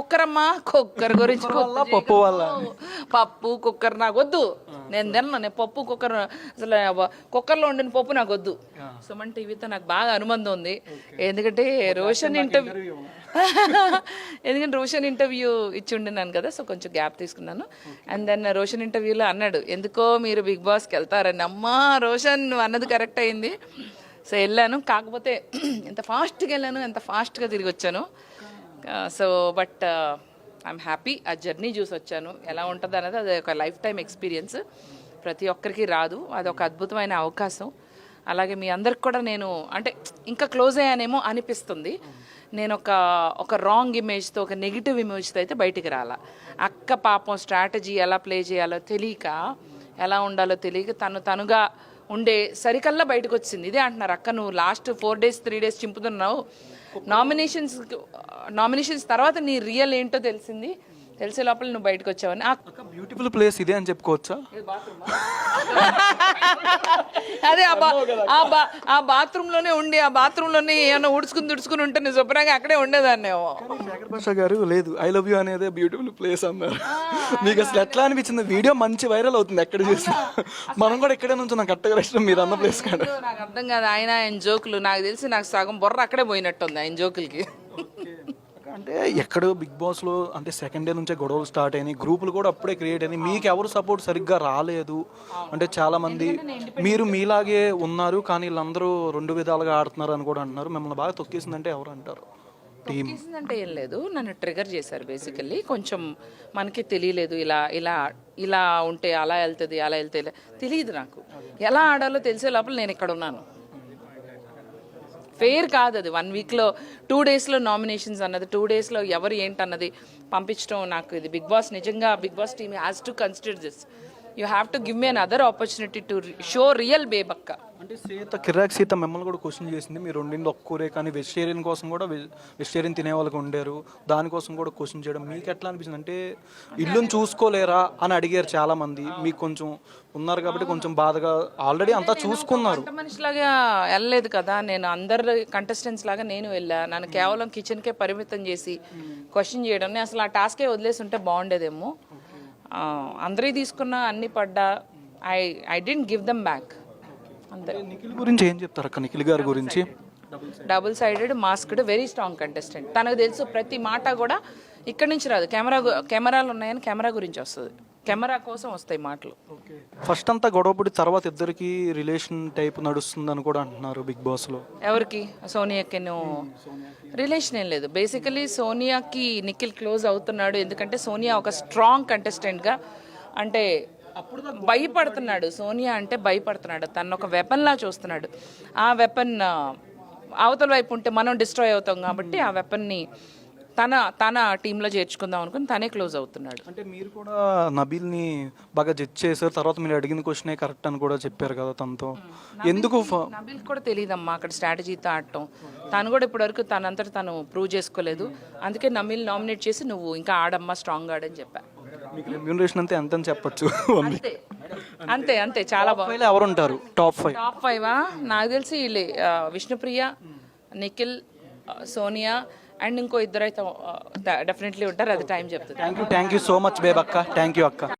Cooker అమ్మా cooker గురించి పప్పు వల్ల. పప్పు కుక్కర్ నాకు వద్దు. నేను తిన్నా నేను పప్పు కుక్కర్ అసలు కుక్కర్లో వండిన పప్పు నాకు వద్దు. సుమన్ టీవీతో నాకు బాగా అనుబంధం ఉంది. ఎందుకంటే రోషన్ ఇంటర్వ్యూ ఎందుకంటే రోషన్ ఇంటర్వ్యూ ఇచ్చి ఉండినాను కదా సో కొంచెం గ్యాప్ తీసుకున్నాను. అండ్ దెన్ రోషన్ ఇంటర్వ్యూలో అన్నాడు ఎందుకో మీరు బిగ్ బాస్కి వెళ్తారని. అమ్మా రోషన్ నువ్వు అన్నది కరెక్ట్ అయింది. సో వెళ్ళాను. కాకపోతే ఎంత ఫాస్ట్గా వెళ్ళాను ఎంత ఫాస్ట్గా తిరిగి వచ్చాను. సో బట్ ఐఎమ్ హ్యాపీ ఆ జర్నీ చూసి వచ్చాను. ఎలా ఉంటుంది అనేది అది ఒక లైఫ్ టైం ఎక్స్పీరియన్స్ ప్రతి ఒక్కరికి రాదు. అది ఒక అద్భుతమైన అవకాశం. అలాగే మీ అందరికి కూడా నేను అంటే ఇంకా క్లోజ్ అయ్యానేమో అనిపిస్తుంది. నేను ఒక ఒక రాంగ్ ఇమేజ్తో ఒక నెగిటివ్ ఇమేజ్తో అయితే బయటికి రాలా. అక్క పాపం స్ట్రాటజీ ఎలా ప్లే చేయాలో తెలియక ఎలా ఉండాలో తెలియక తను తనుగా ఉండే సరికల్లా బయటకు వచ్చింది ఇదే అంటున్నారు. అక్క నువ్వు last four days three days చింపుతున్నావు. Nominations nominations తర్వాత నీ రియల్ ఏంటో తెలిసింది. తెలిసే లోపల నువ్వు బయటకు వచ్చావని. ఆ బ్యూటిఫుల్ ప్లేస్ ఇదే అని చెప్పుకోవచ్చా? అదే ఆ బా ఆ బా ఆ బాత్రూంలోనే ఉండి ఆ బాత్రూంలోనే ఏమైనా ఉడుచుకుని తుడుచుకుని ఉంటే నేను శుభ్రంగా అక్కడే ఉండేదాన్నేమో. భాష గారు లేదు ఐ లవ్ యూ అనేది బ్యూటిఫుల్ ప్లేస్ అన్నారు. మీకు అసలు ఎట్లా అనిపించింది? వీడియో మంచి వైరల్ అవుతుంది ఎక్కడ చూసినా. మనం కూడా ఇక్కడే నుంచి నాకు కరెక్ట్గా ఇష్టం మీరు అన్న ప్లేస్ కాడ. నాకు అర్థం కాదు ఆయన ఆయన జోకులు నాకు తెలిసి నాకు సగం బుర్ర అక్కడే పోయినట్టుంది ఆయన జోకులకి. అంటే ఎక్కడో బిగ్ బాస్లో అంటే సెకండ్ డే నుంచే గొడవలు స్టార్ట్ అయినాయి. గ్రూపులు కూడా అప్పుడే క్రియేట్ అయినాయి. మీకు ఎవరు సపోర్ట్ సరిగ్గా రాలేదు. అంటే చాలా మంది మీరు మీలాగే ఉన్నారు కానీ వీళ్ళందరూ రెండు విధాలుగా ఆడుతున్నారు అని కూడా అంటున్నారు. మిమ్మల్ని బాగా తొక్కేసిందంటే ఎవరు అంటారు? అంటే ఏం లేదు. నన్ను ట్రిగర్ చేశారు బేసికల్లీ కొంచెం మనకి తెలియలేదు ఇలా ఇలా ఇలా ఉంటే అలా వెళ్తుంది అలా వెళ్తే తెలియదు నాకు. ఎలా ఆడాలో తెలిసే లోపల నేను ఇక్కడ ఉన్నాను. ఫెయిర్ కాదు అది వన్ వీక్లో టూ డేస్లో నామినేషన్స్ అన్నది. టూ డేస్లో ఎవరు ఏంటన్నది పంపించడం నాకు ఇది. బిగ్ బాస్ నిజంగా big boss team has to consider this you have to give me an other opportunity to show real Bebakka అంటే సీత కిరాక్ సీత మిమ్మల్ని కూడా క్వశ్చన్ చేసింది. మీరు వండింది ఒక్కూరే కానీ వెజిటేరియన్ కోసం కూడా వెజిటేరియన్ తినే వాళ్ళకి వండారు దానికోసం కూడా క్వశ్చన్ చేయడం. మీకు ఎట్లా అనిపించింది? అంటే ఇల్లుని చూసుకోలేరా అని అడిగారు చాలా మంది మీకు కొంచెం ఉన్నారు కాబట్టి కొంచెం బాధగా ఆల్రెడీ అంతా చూసుకున్నారు. మనిషిలాగా వెళ్ళలేదు కదా. నేను అందరు కంటెస్టెంట్స్ లాగా నేను వెళ్ళా. నన్ను కేవలం కిచెన్కే పరిమితం చేసి క్వశ్చన్ చేయడం. నేను అసలు ఆ టాస్కే వదిలేసి ఉంటే బాగుండేదేమో. అందరి తీసుకున్న అన్ని పడ్డా. I didn't give them back అంతే. నిఖిల్ గురించి ఏం చెప్తారు అక్క? నిఖిల్ గారి గురించి? Double sided masked very strong contestant తనకు తెలుసు ప్రతి మాట కూడా ఇక్కడి నుంచి రాదు. కెమెరా గు- కెమెరాలు ఉన్నాయని కెమెరా గురించి వస్తుంది. కెమెరా కోసం వస్తాయి మాటలు. ఫస్ట్ అంతా గొడవపడి తర్వాత ఇద్దరికి రిలేషన్ టైప్ నడుస్తుందని కూడా అంటున్నారు బిగ్ బాస్లో. ఎవరికి? సోనియాకి రిలేషన్ ఏం లేదు. బేసికలీ సోనియాకి నిఖిల్ క్లోజ్ అవుతున్నాడు. ఎందుకంటే సోనియా ఒక స్ట్రాంగ్ కంటెస్టెంట్గా అంటే భయపడుతున్నాడు. సోనియా అంటే భయపడుతున్నాడు. తను ఒక వెపన్లా చూస్తున్నాడు. ఆ వెపన్ అవతల వైపు ఉంటే మనం డిస్ట్రాయ్ అవుతాం కాబట్టి ఆ వెపన్ని తన తన టీంలో చేర్చుకుందాం అనుకుని తనే క్లోజ్ అవుతున్నాడు. అంటే మీరు కూడా నబీల్ని బాగా జడ్జ్ చేశారు. తర్వాత మీరు అడిగిన క్వశ్చనే కరెక్ట్ అని కూడా చెప్పారు కదా తనతో. ఎందుకు నబిల్ కూడా తెలియదమ్మా అక్కడ స్ట్రాటజీతో ఆడటం. తను కూడా ఇప్పటివరకు తనంతట తను ప్రూవ్ చేసుకోలేదు. అందుకే నమిల్ నామినేట్ చేసి నువ్వు ఇంకా ఆడమ్మా స్ట్రాంగ్ ఆడని చెప్పా. మీకు రెమ్యూనరేషన్ అంతే ఎంత అని చెప్పొచ్చు? అంతే. అంతే అంతే చాలా బాగుంది. ఎవరు ఉంటారు టాప్ ఫైవ్ టాప్ ఫైవ్ నాకు తెలిసి వీళ్ళే, విష్ణుప్రియ నిఖిల్ సోనియా అండ్ ఇంకో ఇద్దరు అయితే డెఫినెట్లీ ఉంటారు. అది టైం చెప్తుంది. Thank you thank you so much babe అక్క. థ్యాంక్ యూ అక్క.